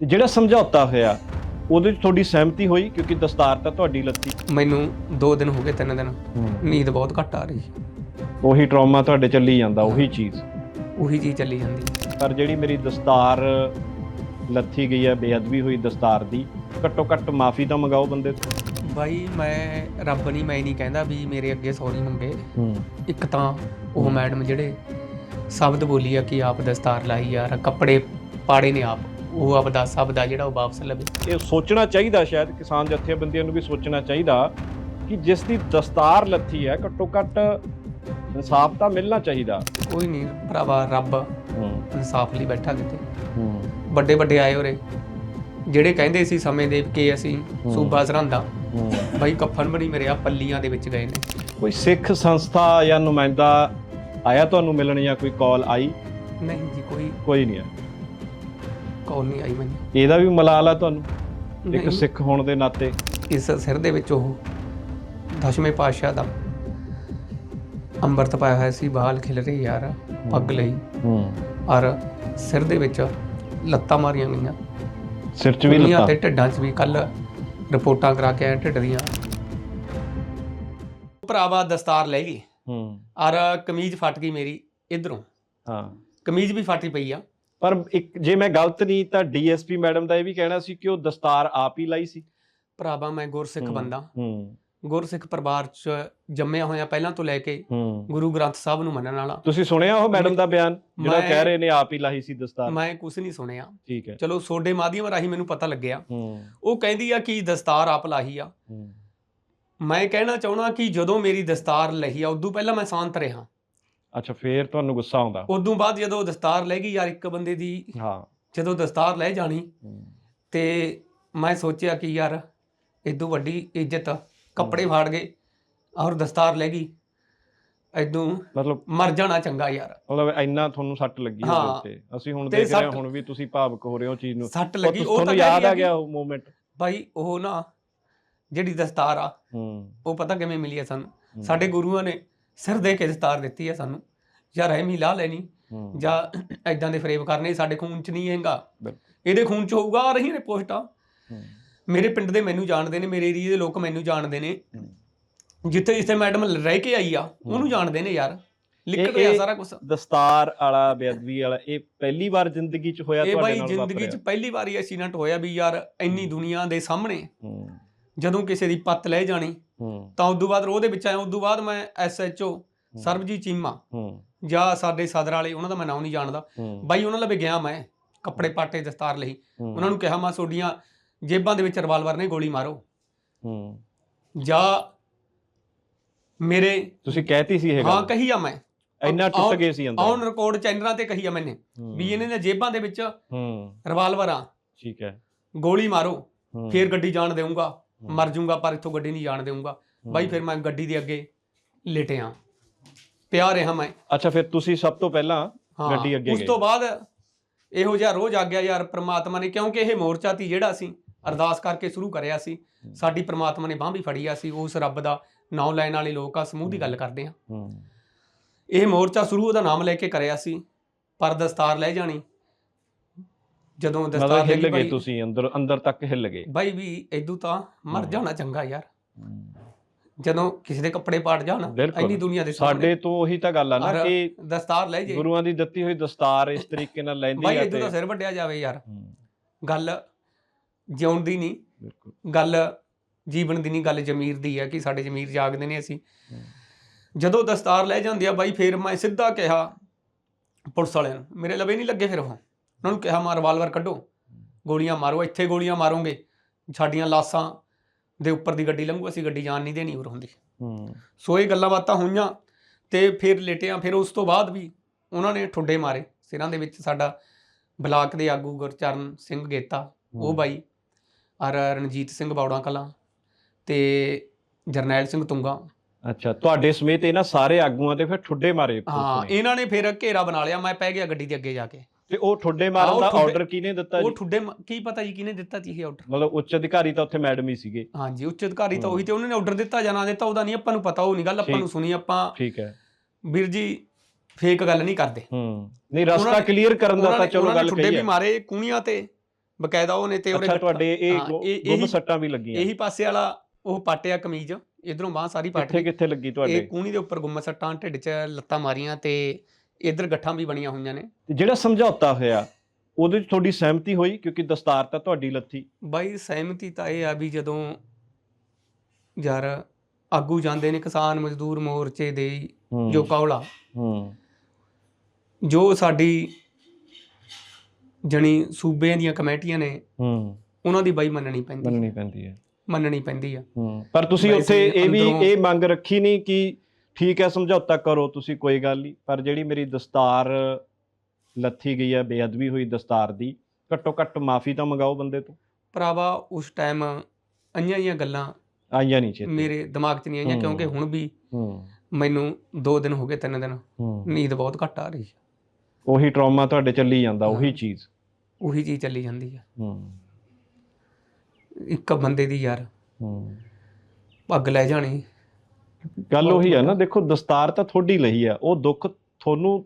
ਤੇ ਜਿਹੜਾ ਸਮਝੌਤਾ ਹੋਇਆ ਉਹਦੇ 'ਚ ਤੁਹਾਡੀ ਸਹਿਮਤੀ ਹੋਈ? ਕਿਉਂਕਿ ਦਸਤਾਰ ਤਾਂ ਤੁਹਾਡੀ ਲੱਤੀ। ਮੈਨੂੰ 2 ਦਿਨ ਹੋ ਗਏ 3 ਦਿਨ। ਨੀਂਦ ਬਹੁਤ ਘੱਟ ਆ ਰਹੀ। ਉਹੀ ਟਰਾਮਾ ਤੁਹਾਡੇ ਚੱਲੀ ਜਾਂਦਾ ਉਹੀ ਚੀਜ਼। ਉਹੀ ਚੀਜ਼ ਚੱਲੀ ਜਾਂਦੀ। ਪਰ ਜਿਹੜੀ ਮੇਰੀ ਦਸਤਾਰ ਲੱਥੀ ਗਈ ਹੈ ਬੇਅਦਬੀ ਹੋਈ ਦਸਤਾਰ ਦੀ ਘੱਟੋ ਘੱਟ ਮਾਫੀ ਤਾਂ ਮੰਗਾਓ ਬੰਦੇ ਤੋਂ। ਬਾਈ ਮੈਂ ਰੱਬ ਨਹੀਂ ਮੈਂ ਨਹੀਂ ਕਹਿੰਦਾ ਵੀ ਮੇਰੇ ਅੱਗੇ ਸੌਰੀ ਮੰਗੇ। ਇੱਕ ਤਾਂ ਉਹ ਮੈਡਮ ਜਿਹੜੇ ਸ਼ਬਦ ਬੋਲੀ ਆ ਕਿ ਆਪ ਦਸਤਾਰ ਲਾਈ ਯਾਰ ਕੱਪੜੇ ਪਾੜੇ ਨੇ ਆਪ। ਉਹ ਆਪਦਾ ਸ਼ਬਦ ਆ ਜਿਹੜਾ ਉਹ ਵਾਪਸ ਲਵੇ। ਇਹ ਸੋਚਣਾ ਚਾਹੀਦਾ ਸ਼ਾਇਦ ਕਿਸਾਨ ਜਥੇਬੰਦੀਆਂ ਨੂੰ ਵੀ ਸੋਚਣਾ ਚਾਹੀਦਾ ਕਿ ਜਿਸ ਦੀ ਦਸਤਾਰ ਲੱਥੀ ਹੈ ਘੱਟੋ ਘੱਟ ਇਨਸਾਫ ਤਾਂ ਮਿਲਣਾ ਚਾਹੀਦਾ। ਕੋਈ ਨਹੀਂ ਭਰਾਵਾ ਰੱਬ ਇਨਸਾਫ ਲਈ ਬੈਠਾ ਕਿਤੇ। ਵੱਡੇ ਵੱਡੇ ਆਏ ਉਰੇ ਜਿਹੜੇ ਕਹਿੰਦੇ ਸੀ ਸਮੇਂ ਦੇ ਕਿ ਅਸੀਂ ਸੂਬਾ ਸਰਹੰਦਾ ਬਾਈ ਕਫਨ ਬਣੀ ਮੇਰੇ ਆ ਪੱਲੀਆਂ ਦੇ ਵਿੱਚ ਗਏ ਨੇ। ਕੋਈ ਸਿੱਖ ਸੰਸਥਾ ਜਾਂ ਨੁਮਾਇੰਦਾ ਆਇਆ ਤੁਹਾਨੂੰ ਮਿਲਣ ਜਾਂ ਕੋਈ ਕਾਲ ਆਈ? ਨਹੀਂ ਜੀ ਕੋਈ। ਕੋਈ ਨਹੀਂ ਆਇਆ। ਕਾਲ ਨਹੀਂ ਆਈ ਮੈਨੂੰ। ਇਹਦਾ ਵੀ ਮਲਾਲ ਆ ਤੁਹਾਨੂੰ ਇੱਕ। ਸਿੱਖ ਹੋਣ ਦੇ ਨਾਤੇ। ਇਸ ਸਿਰ ਦੇ ਵਿੱਚ ਉਹ ਦਸ਼ਵੇਂ ਪਾਤਸ਼ਾਹ ਦਾ ਅੰਮ੍ਰਿਤ ਪਾਇਆ ਹੋਇਆ ਸੀ ਬਾਲ ਖਿਲ ਰਹੀ ਯਾਰ ਪੱਗ ਲਈ। ਹੂੰ। ਔਰ ਸਿਰ ਦੇ ਵਿੱਚ ਲੱਤਾਂ ਮਾਰੀਆਂ ਗਈਆਂ। ਸਿਰ 'ਚ ਵੀ ਲੱਤਾਂ। ਤੇ ਢਿੱਡਾਂ 'ਚ ਵੀ ਕੱਲ ਰਿਪੋਰਟਾਂ ਕਰਾ ਕੇ ਆਏ ਢਿੱਡ ਦੀਆਂ। ਭਰਾਵਾ ਦਸਤਾਰ ਲੈ ਗਈ। ਹੂੰ। ਔਰ ਕਮੀਜ਼ ਫਟ ਗਈ ਮੇਰੀ ਇਧਰੋਂ। ਹਾਂ। ਕਮੀਜ਼ ਵੀ ਫਾਟੀ ਪਈ ਆ। ਪਰ ਇੱਕ ਜੇ ਮੈਂ ਗਲਤ ਨਹੀਂ ਤਾਂ ਡੀਐਸਪੀ ਮੈਡਮ ਦਾ ਇਹ ਵੀ ਕਹਿਣਾ ਸੀ ਕਿ ਉਹ ਦਸਤਾਰ ਆਪ ਹੀ ਲਾਈ ਸੀ। ਭਰਾਵਾ ਮੈਂ ਗੁਰਸਿੱਖ ਬੰਦਾ। ਹੂੰ। ਗੁਰਸਿੱਖ ਪਰਿਵਾਰ 'ਚ ਜੰਮਿਆ ਹੋਇਆ ਪਹਿਲਾਂ ਤੋਂ ਲੈ ਕੇ ਗੁਰੂ ਗ੍ਰੰਥ ਸਾਹਿਬ ਨੂੰ ਮੰਨਣ ਵਾਲਾ। ਤੁਸੀਂ ਸੁਣਿਆ ਉਹ ਮੈਡਮ ਦਾ ਬਿਆਨ? ਜਿਹੜਾ ਕਹਿ ਰਹੇ ਨੇ ਆਪ ਹੀ ਲਾਈ ਸੀ ਦਸਤਾਰ। ਮੈਂ ਕੁਝ ਨਹੀਂ ਸੁਣਿਆ। ਠੀਕ ਹੈ। ਚਲੋ ਸੋਡੇ ਮਾਧਿਅਮ ਰਾਹੀਂ ਮੈਨੂੰ ਪਤਾ ਲੱਗਿਆ। ਹੂੰ। ਉਹ ਕਹਿੰਦੀ ਆ ਕਿ ਦਸਤਾਰ ਆਪ ਲਾਹੀ ਆ। ਮੈਂ ਕਹਿਣਾ ਚਾਹਣਾ ਕਿ ਜਦੋਂ ਮੇਰੀ ਦਸਤਾਰ ਲਹੀ ਆ ਉਦੋਂ ਪਹਿਲਾਂ ਮੈਂ ਸ਼ਾਂਤ ਰਿਹਾ। ਅੱਛਾ ਫੇਰ ਤੁਹਾਨੂੰ ਗੁੱਸਾ ਆਉਂਦਾ? ਉਦੋਂ ਬਾਅਦ ਜਦੋਂ ਦਸਤਾਰ ਲੈ ਗਈ ਯਾਰ ਇੱਕ ਬੰਦੇ ਦੀ ਹਾਂ। ਜਦੋਂ ਦਸਤਾਰ ਲੈ ਜਾਣੀ ਤੇ ਮੈਂ ਸੋਚਿਆ ਕਿ ਯਾਰ ਇਦੋਂ ਵੱਡੀ ਇੱਜ਼ਤ ਕੱਪੜੇ ਫਾੜ ਗਏ ਔਰ ਦਸਤਾਰ ਲੈ ਗਈ। ਇਦੋਂ ਮਤਲਬ ਮਰ ਜਾਣਾ ਚੰਗਾ ਯਾਰ। ਮਤਲਬ ਇੰਨਾ ਤੁਹਾਨੂੰ ਸੱਟ ਲੱਗੀ ਉਹਦੇ। ਉੱਤੇ। ਅਸੀਂ ਹੁਣ ਦੇਖ ਰਹੇ ਹਾਂ ਹੁਣ ਵੀ ਤੁਸੀਂ ਭਾਵਕ ਹੋ ਰਹੇ ਹੋ ਚੀਜ਼ ਨੂੰ। ਸੱਟ ਲੱਗੀ ਉਹ ਤਾਂ ਯਾਦ ਆ ਗਿਆ ਉਹ ਮੂਮੈਂਟ ਭਾਈ ਉਹ ਨਾ ਜਿਹੜੀ ਦਸਤਾਰ ਆ ਉਹ ਪਤਾ ਕਿਵੇਂ ਮਿਲੀ ਆ ਸਾਨੂੰ? ਸਾਡੇ ਗੁਰੂਆਂ ਨੇ ਸਿਰ ਦੇ ਕੇ ਦਸਤਾਰ ਦਿੱਤੀ ਆ ਸਾਨੂੰ। ਐਵੇਂ ਹੀ ਲਾ ਲੈਣੀ ਹੂੰ, ਜਾਂ ਐਦਾਂ ਦੇ ਫਰੇਮ ਕਰਨੇ ਸਾਡੇ ਖੂਨ 'ਚ ਨਹੀਂ ਹੈਗਾ। ਇਹਦੇ ਖੂਨ 'ਚ ਹੋਊਗਾ ਆ ਰਹੀ ਨੇ ਪੋਸਟਾਂ ਹੂੰ, ਮੇਰੇ ਪਿੰਡ ਦੇ ਮੈਨੂੰ ਜਾਣਦੇ ਨੇ ਮੇਰੇ ਏਰੀਏ ਦੇ ਲੋਕ ਮੈਨੂੰ ਜਾਣਦੇ ਨੇ। ਹੂੰ। ਜਿੱਥੇ ਜਿੱਥੇ ਮੈਡਮ ਰਹਿ ਕੇ ਆਈ ਆ ਉਹਨੂੰ ਜਾਣਦੇ ਨੇ ਯਾਰ। ਲਿਖ ਇਹ- ਰਿਹਾ ਇਹ ਸਾਰਾ ਕੁਝ ਦਸਤਾਰ ਵਾਲਾ ਬੇਅਦਬੀ ਵਾਲਾ ਇਹ ਪਹਿਲੀ ਵਾਰ ਜ਼ਿੰਦਗੀ 'ਚ ਹੋਇਆ ਇਹ ਤੁਹਾਡੇ ਬਾਈ ਨਾਲ ਜ਼ਿੰਦਗੀ 'ਚ? ਪਹਿਲੀ ਵਾਰੀ ਐਕਸੀਡੈਂਟ ਹੋਇਆ ਵੀ ਯਾਰ ਇੰਨੀ ਦੁਨੀਆ ਦੇ ਸਾਹਮਣੇ। ਹੂੰ। ਜਦੋਂ ਕਿਸੇ ਦੀ ਪੱਤ ਲੈ ਜਾਣੀ ਹੂੰ। ਤਾਂ ਉਦੋਂ ਬਾਅਦ ਉਹਦੇ ਵਿੱਚ ਆਇਆ ਉਦੋਂ ਬਾਅਦ ਮੈਂ ਐਸਐਚਓ ਸਰਬਜੀਤ ਚੀਮਾ। ਹੂੰ। ਜਾਂ ਸਾਡੇ ਸਦਰ ਵਾਲੇ ਉਹਨਾਂ ਦਾ ਮੈਂ ਨਾਮ ਨਹੀਂ ਜਾਣਦਾ। ਬਾਈ ਉਹਨਾਂ ਲਵੇ ਗਿਆ ਮੈਂ ਕੱਪੜੇ ਪਾਟੇ ਦਸਤਾਰ ਲਈ। ਉਹਨਾਂ ਨੂੰ ਕਿਹਾ ਮੈਂ ਤੁਹਾਡੀਆਂ ਜੇਬਾਂ ਦੇ ਵਿੱਚ ਰਿਵਾਲਵਰ ਨੇ ਗੋਲੀ ਮਾਰੋ। ਹੂੰ। ਜਾਂ ਮੇਰੇ ਤੁਸੀਂ ਕਹਿਤੀ ਸੀ ਇਹ ਹਾਂ ਕਹੀ ਆ ਮੈਂ। ਇੰਨਾ ਟੁੱਟ ਗਏ ਸੀ ਅੰਦਰ। ਔਨ ਰਿਕਾਰਡ ਚੈਨਲਾਂ ਤੇ ਕਹੀ ਆ ਮੈਨੇ ਵੀ ਇਹਨੇ ਨੇ ਜੇਬਾਂ ਦੇ ਵਿੱਚ ਹੂੰ। ਰਿਵਾਲਵਰ ਆ। ਠੀਕ ਹੈ। ਗੋਲੀ ਮਾਰੋ। ਫੇਰ ਗੱਡੀ ਜਾਣ ਦੇਊਂਗਾ। ਮਰ ਜਾਊਂਗਾ ਪਰ ਇੱਥੋਂ ਗੱਡੀ ਨਹੀਂ ਜਾਣ ਦੇਊਂਗਾ। ਬਾਈ ਫਿਰ ਮੈਂ ਗੱਡੀ ਦੇ ਅੱਗੇ ਲੇਟਿਆ। ਪਿਆ ਰਿਹਾ ਮੈਂ ਅੱਛਾ ਫਿਰ ਤੁਸੀਂ ਸਭ ਤੋਂ ਪਹਿਲਾਂ ਹਾਂ ਗੱਡੀ ਅੱਗੇ ਉਸ ਗਏ। ਤੋਂ ਬਾਅਦ ਇਹੋ ਜਿਹਾ ਰੋਜ਼ ਆ ਗਿਆ ਯਾਰ ਪ੍ਰਮਾਤਮਾ ਨੇ ਕਿਉਂਕਿ ਇਹ ਮੋਰਚਾ ਤੀ ਜਿਹੜਾ ਅਸੀਂ ਅਰਦਾਸ ਕਰਕੇ ਸ਼ੁਰੂ ਕਰਿਆ ਸੀ। ਸਾਡੀ ਪ੍ਰਮਾਤਮਾ ਨੇ ਬਾਹ ਵੀ ਫੜੀ ਆ ਸੀ ਉਸ ਰੱਬ ਦਾ ਨਾਮ ਲੈਣ ਵਾਲੇ ਲੋਕ ਆ ਸਮੂਹ ਦੀ ਗੱਲ ਕਰਦੇ ਆ ਹੂੰ ਇਹ ਮੋਰਚਾ ਸ਼ੁਰੂ ਉਹਦਾ ਨਾਮ ਲੈ ਕੇ ਕਰਿਆ ਸੀ ਪਰ ਦਸਤਾਰ ਲੈ ਜਾਣੀ ਜਦੋਂ ਮਤਲਬ ਦਸਤਾਰ ਲੈ ਹਿੱਲ ਗਈ ਗਏ ਤੁਸੀਂ ਅੰਦਰ ਅੰਦਰ ਤੱਕ ਹਿੱਲ ਗਏ ਬਾਈ ਵੀ ਇਦੋਂ ਤਾਂ ਮਰ। ਜਾਣਾ ਚੰਗਾ ਯਾਰ। ਜਦੋਂ ਕਿਸੇ ਦੇ ਕੱਪੜੇ ਪਾੜ ਜਾਣ ਬਿਲਕੁਲ। ਇੰਨੀ ਦੁਨੀਆ ਦੇ ਸਾਡੇ ਤੋਂ ਉਹੀ ਤਾਂ ਗੱਲ ਆ ਨਾ ਔਰ ਕਿ ਦਸਤਾਰ ਲੈ ਜੇ। ਗੁਰੂਆਂ ਦੀ ਦਿੱਤੀ ਹੋਈ ਦਸਤਾਰ ਇਸ ਤਰੀਕੇ ਨਾਲ ਲੈਂਦੀ ਬਾਈ ਆ ਇਦੋਂ ਤੇ ਤਾਂ ਸਿਰ ਵੱਡਿਆ ਜਾਵੇ ਯਾਰ। ਹੂੰ, ਗੱਲ ਜਿਉਣ ਦੀ ਨਹੀਂ। ਬਿਲਕੁਲ। ਗੱਲ ਜੀਵਨ ਦੀ ਨਹੀਂ ਗੱਲ ਜ਼ਮੀਰ ਦੀ ਹੈ ਕਿ ਸਾਡੇ ਜ਼ਮੀਰ ਜਾਗਦੇ ਨੇ ਅਸੀਂ। ਹੂੰ। ਜਦੋਂ ਦਸਤਾਰ ਲੈ ਜਾਂਦੇ ਆ ਬਾਈ ਫੇਰ ਮੈਂ ਸਿੱਧਾ ਕਿਹਾ ਪੁਲਿਸ ਵਾਲਿਆਂ ਨੂੰ ਮੇਰੇ ਲਵੇ ਨਹੀਂ ਲੱਗੇ ਫਿਰ ਉਹ। ਉਹਨਾਂ ਨੂੰ ਕਿਹਾ ਮਾ ਰਿਵਾਲਵਰ ਕੱਢੋ। ਗੋਲੀਆਂ ਮਾਰੋ ਇੱਥੇ ਗੋਲੀਆਂ ਮਾਰੋਗੇ। ਸਾਡੀਆਂ ਲਾਸਾਂ ਦੇ ਉੱਪਰ ਦੀ ਗੱਡੀ ਲੰਘੂ ਅਸੀਂ ਗੱਡੀ ਜਾਣ ਨਹੀਂ ਦੇਣੀ ਉਰ ਹੁੰਦੀ ਹੂੰ ਸੋ ਇਹ ਗੱਲਾਂ ਬਾਤਾਂ ਹੋਈਆਂ ਤੇ ਫਿਰ ਲੇਟਿਆ ਫਿਰ ਉਸ ਤੋਂ ਬਾਅਦ ਵੀ ਉਹਨਾਂ ਨੇ ਠੁੱਡੇ ਮਾਰੇ ਸਿਰਾਂ ਦੇ ਵਿੱਚ ਸਾਡਾ ਬਲਾਕ ਦੇ ਆਗੂ ਗੁਰਚਰਨ ਸਿੰਘ ਗੇਤਾ ਉਹ। ਬਾਈ ਔਰ ਰਣਜੀਤ ਸਿੰਘ ਬੌੜਾ ਕਲਾਂ ਤੇ ਜਰਨੈਲ ਸਿੰਘ ਤੁੰਗਾ ਅੱਛਾ ਤੁਹਾਡੇ ਸਮੇਤ ਇਹਨਾਂ ਸਾਰੇ ਆਗੂਆਂ ਤੇ ਫਿਰ ਠੁੱਡੇ ਮਾਰੇ ਪੁਲਿਸ ਹਾਂ ਨੇ। ਇਹਨਾਂ ਨੇ ਫਿਰ ਘੇਰਾ ਬਣਾ ਲਿਆ ਮੈਂ ਪੈ ਗਿਆ ਗੱਡੀ ਦੇ ਅੱਗੇ ਜਾ ਕੇ ਤੇ ਉਹ ਠੁੱਡੇ ਮਾਰਨ ਉਹ ਦਾ ਠੁੱਡੇ- ਆਰਡਰ ਕਿਹਨੇ ਦਿੱਤਾ ਉਹ ਜੀ? ਠੁੱਡੇ ਮ- ਕੀ ਪਤਾ ਜੀ ਕਿਹਨੇ ਦਿੱਤਾ ਸੀ ਇਹ ਆਰਡਰ ਮਤਲਬ ਉੱਚ ਅਧਿਕਾਰੀ ਤਾਂ ਉੱਥੇ ਮੈਡਮ ਹੀ ਸੀਗੇ। ਹਾਂਜੀ ਉੱਚ ਅਧਿਕਾਰੀ ਤਾਂ। ਉਹੀ ਤੇ ਉਹਨਾਂ ਨੇ ਆਰਡਰ ਦਿੱਤਾ ਜਾਂ ਨਾ ਦਿੱਤਾ ਉਹਦਾ ਨਹੀਂ ਆਪਾਂ ਨੂੰ ਪਤਾ ਉਹ ਨਹੀਂ ਗੱਲ ਆਪਾਂ ਠੀਕ। ਨੂੰ ਸੁਣੀ ਆਪਾਂ ਠੀਕ ਹੈ। ਵੀਰ ਜੀ ਫੇਕ ਗੱਲ ਨਹੀਂ ਕਰਦੇ। ਹੂੰ। ਨਹੀਂ ਰਸਤਾ ਉਹਨਾਂ ਨੇ- ਕਲੀਅਰ ਕਰਨ ਦਾ ਉਹਨਾਂ ਤਾਂ ਚਲੋ ਉਹਨਾਂ ਗੱਲ ਠੁੱਡੇ ਕਹੀ ਵੀ ਹੈ। ਮਾਰੇ ਕੂਣੀਆਂ ਤੇ ਬਕਾਇਦਾ ਉਹਨੇ ਤੇ ਉਹਦੇ ਅੱਛਾ ਤੁਹਾਡੇ ਇਹ ਹਾਂ, ਗੁ- ਇਹ- ਗੁੰਮ ਇਹੀ- ਸੱਟਾਂ ਵੀ ਲੱਗੀਆਂ। ਇਹੀ ਪਾਸੇ ਵਾਲਾ ਉਹ ਪਾਟਿਆ ਕਮੀਜ਼ ਇਧਰੋਂ ਬਾਹ ਸਾਰੀ ਪਾਟ ਕਿੱਥੇ ਗਈ। ਕਿੱਥੇ ਲੱਗੀ ਇਹ ਤੁਹਾਡੇ ਕੂਣੀ ਦੇ ਉੱਪਰ ਗੁੰਮ ਸੱਟਾਂ ਢਿੱਡ 'ਚ ਲੱਤਾਂ ਮਾਰੀਆਂ ਤੇ ਇਧਰ ਗੱਠਾਂ ਵੀ ਬਣੀਆਂ ਹੋਈਆਂ ਨੇ। ਤੇ ਜਿਹੜਾ ਸਮਝੌਤਾ ਹੋਇਆ ਉਹਦੇ ਵਿੱਚ ਤੁਹਾਡੀ ਸਹਿਮਤੀ ਹੋਈ? ਕਿਉਂਕਿ ਦਸਤਾਰ ਤਾਂ ਤੁਹਾਡੀ ਲੱਥੀ। ਬਾਈ ਸਹਿਮਤੀ ਤਾਂ ਇਹ ਆ ਵੀ ਜਦੋਂ ਯਾਰ ਆਗੂ ਜਾਂਦੇ ਨੇ ਕਿਸਾਨ ਮਜ਼ਦੂਰ ਮੋਰਚੇ ਦੇ ਹੂੰ, ਜੋ ਕੌਲਾ। ਹੂੰ। ਜੋ ਸਾਡੀ ਜਣੀ ਸੂਬਿਆਂ ਦੀਆਂ ਕਮੇਟੀਆਂ ਨੇ ਹੂੰ। ਉਹਨਾਂ ਦੀ ਬਾਈ ਮੰਨਣੀ ਪੈਂਦੀ ਮੰਨਣੀ ਪੈਂਦੀ ਹੈ। ਮੰਨਣੀ ਪੈਂਦੀ ਆ। ਹੂੰ। ਪਰ ਤੁਸੀਂ ਵੈਸੇ ਉੱਥੇ ਇਹ ਵੀ ਅੰਦਰੋਂ- ਇਹ ਮੰਗ ਰੱਖੀ ਨਹੀਂ ਕਿ ਠੀਕ ਹੈ ਸਮਝੌਤਾ ਕਰੋ ਤੁਸੀਂ ਕੋਈ ਗੱਲ ਨਹੀਂ। ਪਰ ਜਿਹੜੀ ਮੇਰੀ ਦਸਤਾਰ ਲੱਥੀ ਗਈ ਹੈ ਬੇਅਦਬੀ ਹੋਈ ਦਸਤਾਰ ਦੀ ਘੱਟੋ ਘੱਟ ਮਾਫੀ ਤਾਂ ਮੰਗਾਓ ਬੰਦੇ ਤੋਂ। ਭਰਾਵਾ ਉਸ ਟਾਈਮ ਅੰਨੀਆਂ ਹੀ ਗੱਲਾਂ ਆਈਆਂ ਨਹੀਂ ਚੇਤੇ ਮੇਰੇ ਦਿਮਾਗ 'ਚ ਨਹੀਂ ਆਈਆਂ। ਕਿਉਂਕਿ ਹੁਣ ਵੀ ਹੂੰ। ਮੈਨੂੰ 2 ਦਿਨ ਹੋ ਗਏ 3 ਦਿਨ। ਹੂੰ। ਨੀਂਦ ਬਹੁਤ ਘੱਟ ਆ ਰਹੀ ਹੈ। ਉਹੀ ਟਰਾਮਾ ਤੁਹਾਡੇ ਚੱਲੀ ਜਾਂਦਾ ਉਹੀ। ਚੀਜ਼। ਉਹੀ ਚੀਜ਼ ਚੱਲੀ ਜਾਂਦੀ ਆ ਹੂੰ। ਇੱਕ ਬੰਦੇ ਦੀ ਯਾਰ। ਹੂੰ। ਪੱਗ ਲੈ ਜਾਣੀ। ਗੱਲ ਉਹੀ ਹੈ ਨਾ। ਦੇਖੋ ਦਸਤਾਰ ਤਾਂ ਤੁਹਾਡੀ ਲਈ ਆ ਉਹ ਦੁੱਖ ਤੁਹਾਨੂੰ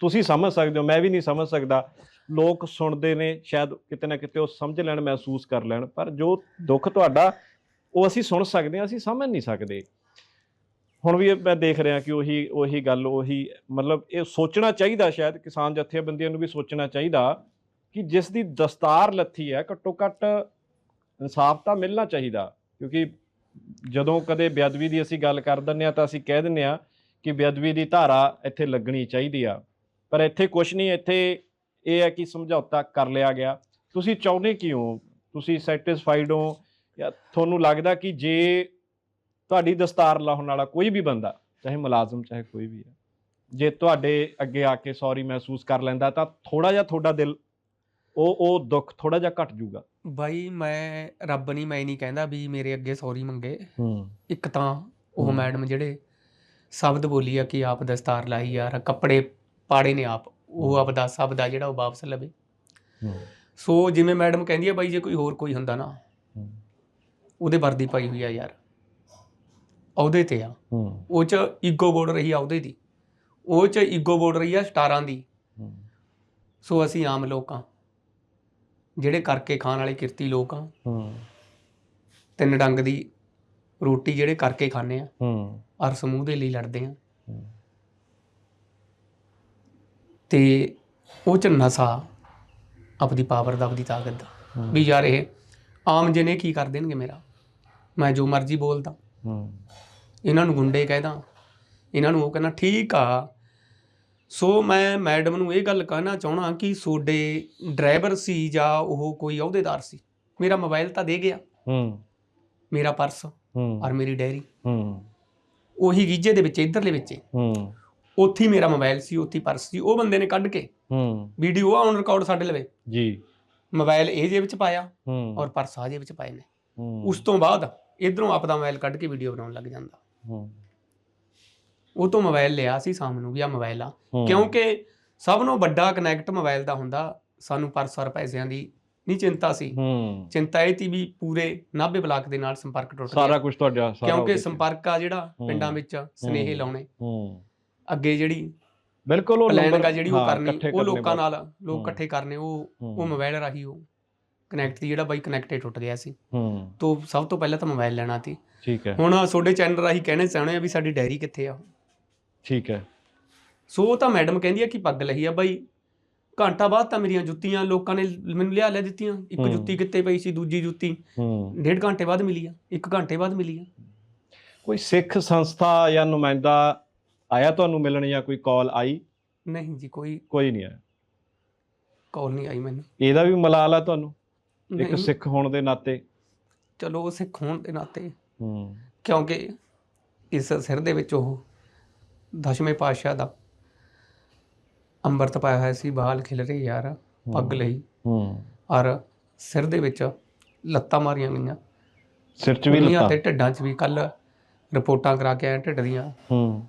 ਤੁਸੀਂ ਸਮਝ ਸਕਦੇ ਹੋ ਮੈਂ ਵੀ ਨਹੀਂ ਸਮਝ ਸਕਦਾ ਲੋਕ ਸੁਣਦੇ ਨੇ ਸ਼ਾਇਦ ਕਿਤੇ ਨਾ ਕਿਤੇ ਉਹ ਸਮਝ ਲੈਣ ਮਹਿਸੂਸ ਕਰ ਲੈਣ ਪਰ ਜੋ ਦੁੱਖ ਤੁਹਾਡਾ ਉਹ ਅਸੀਂ ਸੁਣ ਸਕਦੇ ਹਾਂ ਅਸੀਂ ਸਮਝ ਨਹੀਂ ਸਕਦੇ ਹੁਣ ਵੀ ਮੈਂ ਦੇਖ ਰਿਹਾ ਕਿ ਉਹੀ ਉਹੀ ਗੱਲ ਉਹੀ ਮਤਲਬ ਇਹ ਸੋਚਣਾ ਚਾਹੀਦਾ ਸ਼ਾਇਦ ਕਿਸਾਨ ਜਥੇਬੰਦੀਆਂ ਨੂੰ ਵੀ ਸੋਚਣਾ ਚਾਹੀਦਾ ਕਿ ਜਿਸ ਦੀ ਦਸਤਾਰ ਲੱਥੀ ਹੈ ਘੱਟੋ ਘੱਟ ਇਨਸਾਫ ਤਾਂ ਮਿਲਣਾ ਚਾਹੀਦਾ ਕਿਉਂਕਿ ਜਦੋਂ ਕਦੇ ਬੇਅਦਬੀ ਦੀ ਅਸੀਂ ਗੱਲ ਕਰ ਦਿੰਦੇ ਆ ਤਾਂ ਅਸੀਂ ਕਹਿ ਦਿੰਦੇ ਆ ਕਿ ਬੇਅਦਬੀ ਦੀ ਧਾਰਾ ਇੱਥੇ ਲੱਗਣੀ ਚਾਹੀਦੀ ਆ। ਪਰ ਇੱਥੇ ਕੁਝ ਨਹੀਂ, ਇੱਥੇ ਇਹ ਹੈ ਕਿ ਸਮਝੌਤਾ ਕਰ ਲਿਆ ਗਿਆ। ਤੁਸੀਂ ਚਾਹੁੰਦੇ ਕੀ ਹੋ ਤੁਸੀਂ ਸੈਟੀਸਫਾਈਡ ਹੋ? ਜਾਂ ਤੁਹਾਨੂੰ ਲੱਗਦਾ ਕਿ ਜੇ ਤੁਹਾਡੀ ਦਸਤਾਰ ਲਾਉਣ ਵਾਲਾ ਕੋਈ ਵੀ ਬੰਦਾ, ਚਾਹੇ ਮੁਲਾਜ਼ਮ, ਚਾਹੇ ਕੋਈ ਵੀ ਹੈ ਜੇ ਤੁਹਾਡੇ ਅੱਗੇ ਆ ਕੇ ਸੌਰੀ ਮਹਿਸੂਸ ਕਰ ਲੈਂਦਾ ਤਾਂ ਥੋੜਾ ਜਿਹਾ ਤੁਹਾਡਾ ਦਿਲ ਉਹ ਉਹ ਦੁੱਖ ਥੋੜਾ ਜਿਹਾ ਘਟ ਜਾਊਗਾ। ਬਾਈ ਮੈਂ ਰੱਬ ਨਹੀਂ ਮੈਂ ਨਹੀਂ ਕਹਿੰਦਾ ਵੀ ਮੇਰੇ ਅੱਗੇ ਸੌਰੀ ਮੰਗੇ। ਹੂੰ। ਇੱਕ ਤਾਂ ਉਹ। ਮੈਡਮ ਜਿਹੜੇ ਸ਼ਬਦ ਬੋਲੀ ਆ ਕਿ ਆਪ ਦਸਤਾਰ ਲਾਈ ਯਾਰ ਕੱਪੜੇ ਪਾੜੇ ਨੇ ਆਪ ਉਹ ਆਪਦਾ ਸ਼ਬਦ ਆ ਜਿਹੜਾ ਉਹ ਵਾਪਸ ਲਵੇ। ਹੂੰ। ਸੋ ਜਿਵੇਂ ਮੈਡਮ ਕਹਿੰਦੀ ਆ ਬਾਈ ਜੇ ਕੋਈ ਹੋਰ ਕੋਈ ਹੁੰਦਾ ਨਾ ਉਹਦੇ ਵਰਦੀ ਪਾਈ ਹੋਈ ਆ ਯਾਰ। ਅਹੁਦੇ ਤੇ ਆ। ਹੂੰ। ਉਹ ਚ ਈਗੋ ਬੋਲ ਰਹੀ ਆ ਅਹੁਦੇ ਦੀ। ਉਹ ਚ ਈਗੋ ਬੋਲ ਰਹੀ ਆ ਸਟਾਰਾਂ ਦੀ। ਹੂੰ। ਸੋ ਅਸੀਂ ਆਮ ਲੋਕ ਜਿਹੜੇ ਕਰਕੇ ਖਾਣ ਵਾਲੇ ਕਿਰਤੀ ਲੋਕ ਆ ਹੂੰ। ਤਿੰਨ ਡੰਗ ਦੀ ਰੋਟੀ ਜਿਹੜੇ ਕਰਕੇ ਖਾਂਦੇ ਆ ਹੂੰ। ਔਰ ਸਮੂਹ ਦੇ ਲਈ ਲੜਦੇ ਆ। ਹੂੰ। ਤੇ ਉਹ ਚ ਨਸ਼ਾ ਆਪਦੀ ਪਾਵਰ ਦਾ ਆਪਦੀ ਤਾਕਤ ਦਾ। ਵੀ ਯਾਰ ਇਹ ਆਮ ਜਨੇ ਕੀ ਕਰ ਦੇਣਗੇ ਮੇਰਾ? ਮੈਂ ਜੋ ਮਰਜ਼ੀ ਬੋਲਦਾ। ਹੂੰ। ਇਹਨਾਂ ਨੂੰ ਗੁੰਡੇ ਕਹਿਦਾ। ਇਹਨਾਂ ਨੂੰ ਉਹ ਕਹਿੰਦਾ ਠੀਕ ਆ ਸੋ ਮੈਂ ਮੈਡਮ ਨੂੰ ਇਹ ਗੱਲ ਕਹਿਣਾ ਚਾਹਣਾ ਕਿ ਤੁਹਾਡੇ ਡਰਾਈਵਰ ਸੀ ਜਾਂ ਉਹ ਕੋਈ ਅਹੁਦੇਦਾਰ ਸੀ? ਮੇਰਾ ਮੋਬਾਈਲ ਤਾਂ ਦੇ ਗਿਆ। ਹੂੰ। ਮੇਰਾ ਪਰਸ ਹੂੰ। ਔਰ ਮੇਰੀ ਡਾਇਰੀ। ਹੂੰ। ਉਹੀ ਗੀਜੇ ਦੇ ਵਿੱਚ ਇਧਰਲੇ ਵਿੱਚ। ਹੂੰ। ਉੱਥੇ ਹੀ ਮੇਰਾ ਮੋਬਾਈਲ ਸੀ ਉੱਥੇ ਪਰਸ ਸੀ। ਉਹ ਬੰਦੇ ਨੇ ਕੱਢ ਕੇ ਹੂੰ। ਵੀਡੀਓ ਆਨ ਰਿਕਾਰਡ ਸਾਡੇ ਲਵੇ। ਜੀ। ਮੋਬਾਈਲ ਇਹ ਜੇਬ ਵਿੱਚ ਪਾਇਆ ਹੂੰ। ਔਰ ਪਰਸ ਆ ਜੇਬ ਵਿੱਚ ਪਾਏ ਨੇ। ਹੂੰ। ਉਸ ਤੋਂ ਬਾਅਦ ਇਧਰੋਂ ਆਪਦਾ ਮੋਬਾਈਲ ਕੱਢ ਕੇ ਵੀਡੀਓ ਬਣਾਉਣ ਲੱਗ ਜਾਂਦਾ। ਹੂੰ। ਉਹ ਤੋਂ ਮੋਬਾਈਲ ਲਿਆ ਸੀ ਸਾਹਮ ਨੂੰ ਵੀ ਆ ਮੋਬਾਈਲ ਆ ਹੂੰ। ਕਿਉਂਕਿ ਸਭ ਨੂੰ ਵੱਡਾ ਕਨੈਕਟ ਮੋਬਾਈਲ ਦਾ ਹੁੰਦਾ ਸਾਨੂੰ ਪਰਸ ਔਰ ਪੈਸਿਆਂ ਦੀ ਨਹੀਂ ਚਿੰਤਾ ਸੀ ਹੂੰ ਚਿੰਤਾ ਇਹ ਸੀ ਵੀ ਪੂਰੇ ਨਾਭੇ ਬਲਾਕ ਦੇ ਨਾਲ ਸੰਪਰਕ ਟੁੱਟ ਸਾਰਾ ਗਿਆ ਕੁਝ ਤੁਹਾਡਾ ਸਾਰਾ ਕਿਉਂਕਿ। ਸੰਪਰਕ ਆ ਜਿਹੜਾ ਹੂੰ। ਪਿੰਡਾਂ ਵਿੱਚ ਸਨੇਹੇ ਹੂੰ। ਲਾਉਣੇ ਹੂੰ ਅੱਗੇ ਜਿਹੜੀ ਬਿਲਕੁਲ ਉਹ ਪਲੈਨਿੰਗ ਆ ਜਿਹੜੀ ਉਹ ਹਾਂ, ਕਰਨੀ ਇਕੱਠੇ ਉਹ ਕਰਨੇ ਲੋਕਾਂ ਬਾਅਦ। ਨਾਲ ਲੋਕ ਹੂੰ। ਇਕੱਠੇ ਕਰਨੇ ਉਹ ਹੂੰ। ਉਹ ਮੋਬਾਈਲ ਰਾਹੀਂ ਉਹ ਕਨੈਕਟ ਦੀ ਜਿਹੜਾ ਬਾਈ ਕਨੈਕਟੇ ਟੁੱਟ ਗਿਆ ਸੀ ਹੂੰ ਤੋਂ ਸਭ ਤੋਂ ਪਹਿਲਾਂ ਤਾਂ ਮੋਬਾਈਲ ਲੈਣਾ ਸੀ ਠੀਕ ਹੈ ਹੁਣ ਤੁਹਾਡੇ ਚੈਨਲ ਰਾਹੀਂ ਕਹਿਣੇ ਚਾਹੁੰਦੇ ਆ ਵੀ ਸਾਡੀ ਡਾਇਰੀ ਕਿੱਥੇ ਆ ਠੀਕ ਹੈ। ਸੋ ਉਹ ਤਾਂ ਮੈਡਮ ਕਹਿੰਦੀ ਆ ਕਿ ਪੱਗ ਲਈ ਆ ਬਾਈ। ਘੰਟਾ ਬਾਅਦ ਤਾਂ ਮੇਰੀਆਂ ਜੁੱਤੀਆਂ ਲੋਕਾਂ ਨੇ ਮੈਨੂੰ ਲਿਆ ਲੈ ਦਿੱਤੀਆਂ। ਇੱਕ ਹੂੰ। ਜੁੱਤੀ ਕਿੱਥੇ ਪਈ ਸੀ ਦੂਜੀ ਜੁੱਤੀ। ਹੂੰ। ਡੇਢ ਘੰਟੇ ਬਾਅਦ ਮਿਲੀ ਆ ਇੱਕ ਘੰਟੇ ਬਾਅਦ ਮਿਲੀ ਆ। ਕੋਈ ਸਿੱਖ ਸੰਸਥਾ ਜਾਂ ਨੁਮਾਇੰਦਾ ਆਇਆ ਤੁਹਾਨੂੰ ਮਿਲਣ ਜਾਂ ਕੋਈ ਕਾਲ ਆਈ? ਨਹੀਂ ਜੀ ਕੋਈ ਕੋਈ ਨਹੀਂ ਆਇਆ। ਕਾਲ ਨਹੀਂ ਆਈ ਮੈਨੂੰ। ਇਹਦਾ ਵੀ ਮਲਾਲ ਆ ਤੁਹਾਨੂੰ? ਇੱਕ ਨਹੀਂ, ਸਿੱਖ ਹੋਣ ਦੇ ਨਾਤੇ? ਚਲੋ ਉਹ ਸਿੱਖ ਹੋਣ ਦੇ ਨਾਤੇ। ਹੂੰ। ਕਿਉਂਕਿ ਇਸ ਸਿਰ ਦੇ ਵਿੱਚ ਉਹ ਦਸ਼ਵੇਂ ਪਾਤਸ਼ਾਹ ਦਾ ਅੰਮ੍ਰਿਤ ਪਾਇਆ ਹੋਇਆ ਸੀ ਬਾਲ ਖਿਲ ਰਹੀ ਯਾਰ ਪੱਗ ਲਈ। ਹੂੰ। ਔਰ ਸਿਰ ਦੇ ਵਿੱਚ ਲੱਤਾਂ ਮਾਰੀਆਂ ਗਈਆਂ। ਸਿਰ 'ਚ ਵੀ ਲੱਤਾਂ? ਤੇ ਢਿੱਡਾਂ 'ਚ ਵੀ ਕੱਲ ਰਿਪੋਰਟਾਂ ਕਰਾ ਕੇ ਆਏ ਢਿੱਡ ਦੀਆਂ ਹੂੰ।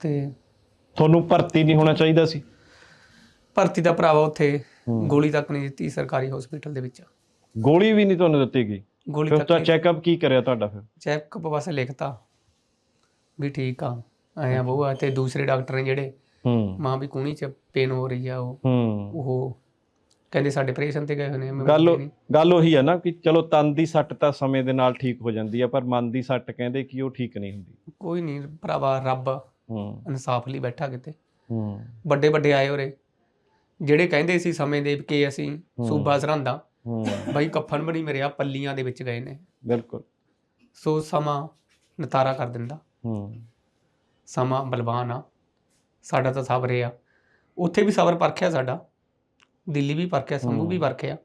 ਤੇ ਤੁਹਾਨੂੰ ਭਰਤੀ ਨਹੀਂ ਹੋਣਾ ਚਾਹੀਦਾ ਸੀ? ਭਰਤੀ ਦਾ ਭਰਾਵਾ ਉੱਥੇ। ਗੋਲੀ ਤੱਕ ਨਹੀਂ ਦਿੱਤੀ ਸਰਕਾਰੀ ਹਸਪੀਟਲ ਦੇ ਵਿੱਚ। ਗੋਲੀ ਵੀ ਨਹੀਂ ਤੁਹਾਨੂੰ ਦਿੱਤੀ ਗਈ? ਗੋਲੀ ਤੱਕ ਤਾਂ ਚੈੱਕਅਪ ਕੀ ਕਰਿਆ ਤੁਹਾਡਾ ਫਿਰ? ਚੈੱਕਅਪ ਬਸ ਲਿਖਤਾ। ਵੀ ਠੀਕ ਆ ਆਇਆ ਬਹੁ ਆ ਤੇ ਦੂਸਰੇ ਡਾਕਟਰ ਨੇ ਜਿਹੜੇ ਹੂੰ। ਮਾਂ ਵੀ ਕੂਣੀ ਚ ਪੇਨ ਹੋ ਰਹੀ ਆ ਉਹ। ਹੂੰ। ਉਹ ਕਹਿੰਦੇ ਸਾਡੇ ਆਪਰੇਸ਼ਨ ਤੇ ਗਏ ਹੋਏ ਨੇ ਮੈਂ ਗੱਲ ਨਹੀਂ। ਗੱਲ ਉਹੀ ਹੈ ਨਾ ਕਿ ਚਲੋ ਤਨ ਦੀ ਸੱਟ ਤਾਂ ਸਮੇਂ ਦੇ ਨਾਲ ਠੀਕ ਹੋ ਜਾਂਦੀ ਹੈ ਪਰ ਮਨ ਦੀ ਸੱਟ ਕਹਿੰਦੇ ਕਿ ਉਹ ਠੀਕ ਨਹੀਂ ਹੁੰਦੀ। ਕੋਈ ਨਹੀਂ ਭਰਾਵਾ ਰੱਬ ਹੂੰ। ਇਨਸਾਫ ਲਈ ਬੈਠਾ ਕਿਤੇ। ਹੂੰ। ਵੱਡੇ ਵੱਡੇ ਆਏ ਹੋਰੇ ਜਿਹੜੇ ਕਹਿੰਦੇ ਸੀ ਸਮੇਂ ਦੇ ਕਿ ਅਸੀਂ ਸੂਬਾ ਸਰਹੰਦਾ ਹੂੰ। ਬਾਈ ਕਫਨ ਬਣੀ ਮਰਿਆ ਪੱਲੀਆਂ ਦੇ ਵਿੱਚ ਗਏ ਨੇ। ਬਿਲਕੁਲ। ਸੋ ਸਮਾਂ ਨਤਾਰਾ ਕਰ ਦਿੰਦਾ। ਹੂੰ। ਸਮਾਂ ਬਲਵਾਨ ਆ। ਸਾਡਾ ਤਾਂ ਸਬਰ ਆ। ਉੱਥੇ ਵੀ ਸਬਰ ਪਰਖਿਆ ਸਾਡਾ। ਦਿੱਲੀ ਵੀ ਪਰਖਿਆ ਸੰਭੂ ਵੀ। ਪਰਖਿਆ।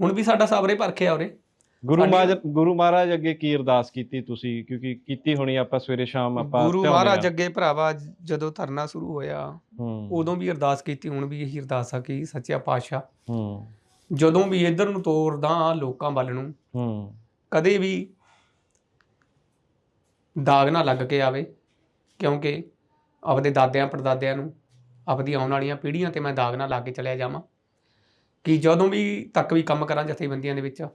ਹੁਣ ਵੀ ਸਾਡਾ ਸਬਰੇ ਪਰਖਿਆ ਉਰੇ। ਗੁਰੂ ਮਹਾਰਾਜ ਗੁਰੂ ਮਹਾਰਾਜ ਅੱਗੇ ਕੀ ਅਰਦਾਸ ਕੀਤੀ ਤੁਸੀਂ? ਕਿਉਂਕਿ ਕੀਤੀ ਹੋਣੀ ਆਪਾਂ ਸਵੇਰੇ ਸ਼ਾਮ ਆਪਾਂ ਗੁਰੂ ਮਹਾਰਾਜ। ਅੱਗੇ ਭਰਾਵਾ ਜਦੋਂ ਧਰਨਾ ਸ਼ੁਰੂ ਹੋਇਆ ਉਦੋਂ ਵੀ ਅਰਦਾਸ ਕੀਤੀ ਹੁਣ ਵੀ ਇਹੀ ਅਰਦਾਸ ਆ ਕਿ ਸੱਚਿਆ ਪਾਤਸ਼ਾਹ। ਜਦੋਂ ਵੀ ਇਧਰ ਨੂੰ ਤੋਰਦਾ ਲੋਕਾਂ ਵੱਲ ਨੂੰ ਕਦੇ ਵੀ ਦਾਗ ਨਾ ਲੱਗ ਕੇ ਆਵੇ ਕਿਉਂਕਿ ਆਪਦੇ ਦਾਦਿਆਂ ਪੜਦਾਦਿਆਂ ਨੂੰ ਆਪਦੀ ਆਉਣ ਵਾਲੀਆਂ ਪੀੜ੍ਹੀਆਂ ਤੇ ਮੈਂ ਦਾਗ ਨਾ ਲਾ ਕੇ ਚਲਿਆ ਜਾਵਾਂ। ਕਿ ਜਦੋਂ ਵੀ ਤੱਕ ਵੀ ਕੰਮ ਕਰਾਂ ਜਥੇਬੰਦੀਆਂ ਦੇ ਵਿੱਚ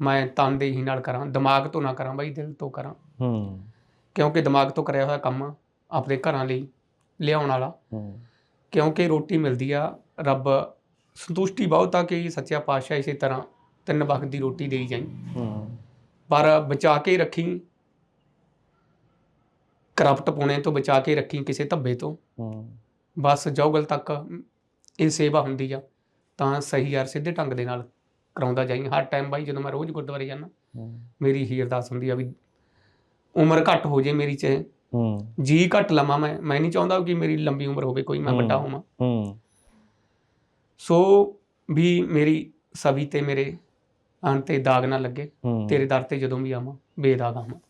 ਮੈਂ ਤਨਦੇਹੀ ਨਾਲ ਕਰਾਂ ਦਿਮਾਗ ਤੋਂ ਨਾ ਕਰਾਂ ਬਾਈ ਦਿਲ ਤੋਂ ਕਰਾਂ। ਹੂੰ। ਕਿਉਂਕਿ ਦਿਮਾਗ ਤੋਂ ਕਰਿਆ ਹੋਇਆ ਕੰਮ ਆਪਦੇ ਘਰਾਂ ਲਈ ਲਿਆਉਣ ਵਾਲਾ। ਹੂੰ। ਕਿਉਂਕਿ ਰੋਟੀ ਮਿਲਦੀ ਆ ਰੱਬ ਸੰਤੁਸ਼ਟੀ ਬਹੁਤ ਆ ਕਿ ਸੱਚਾ ਪਾਤਸ਼ਾਹ ਇਸੇ ਤਰ੍ਹਾਂ ਤਿੰਨ ਵਕਤ ਦੀ ਰੋਟੀ ਦੇਈ ਜਾਈ। ਹੂੰ। ਪਰ ਬਚਾ ਕੇ ਰੱਖੀ ਕਰਪਟ ਪੁਣੇ ਤੋਂ ਬਚਾ ਕੇ ਰੱਖੀ ਕਿਸੇ ਧੱਬੇ ਤੋਂ। ਹੂੰ। ਬਸ ਜੋਗਲ ਤੱਕ ਇਹ ਸੇਵਾ ਹੁੰਦੀ ਆ ਤਾਂ ਸਹੀ ਯਾਰ ਸਿੱਧੇ ਢੰਗ ਦੇ ਨਾਲ ਕਰਾਉਂਦਾ ਜਾਈ। ਹਰ ਟਾਈਮ ਬਾਈ ਜਦੋਂ ਮੈਂ ਰੋਜ਼ ਗੁਰਦੁਆਰੇ ਜਾਂਦਾ ਹੂੰ। ਮੇਰੀ ਹੀ ਅਰਦਾਸ ਹੁੰਦੀ ਆ ਵੀ ਉਮਰ ਘੱਟ ਹੋ ਜੇ ਮੇਰੀ ਚ। ਹੂੰ। ਜੀ ਘੱਟ ਲਵਾਂ ਮੈਂ ਮੈਂ ਨਹੀਂ ਚਾਹੁੰਦਾ ਕਿ ਮੇਰੀ ਲੰਬੀ ਉਮਰ ਹੋਵੇ ਕੋਈ ਮੈਂ ਹੂੰ। ਵੱਡਾ ਹੋਵਾਂ। ਹੂੰ। ਸੋ ਵੀ ਮੇਰੀ ਸਵੀ ਤੇ ਮੇਰੇ ਅੰਤ ਤੇ ਦਾਗ ਨਾ ਲੱਗੇ ਹੂੰ। ਤੇਰੇ ਦਰ ਤੇ ਜਦੋਂ ਵੀ ਆਵਾਂ ਬੇਦਾਗ ਆਵਾਂ।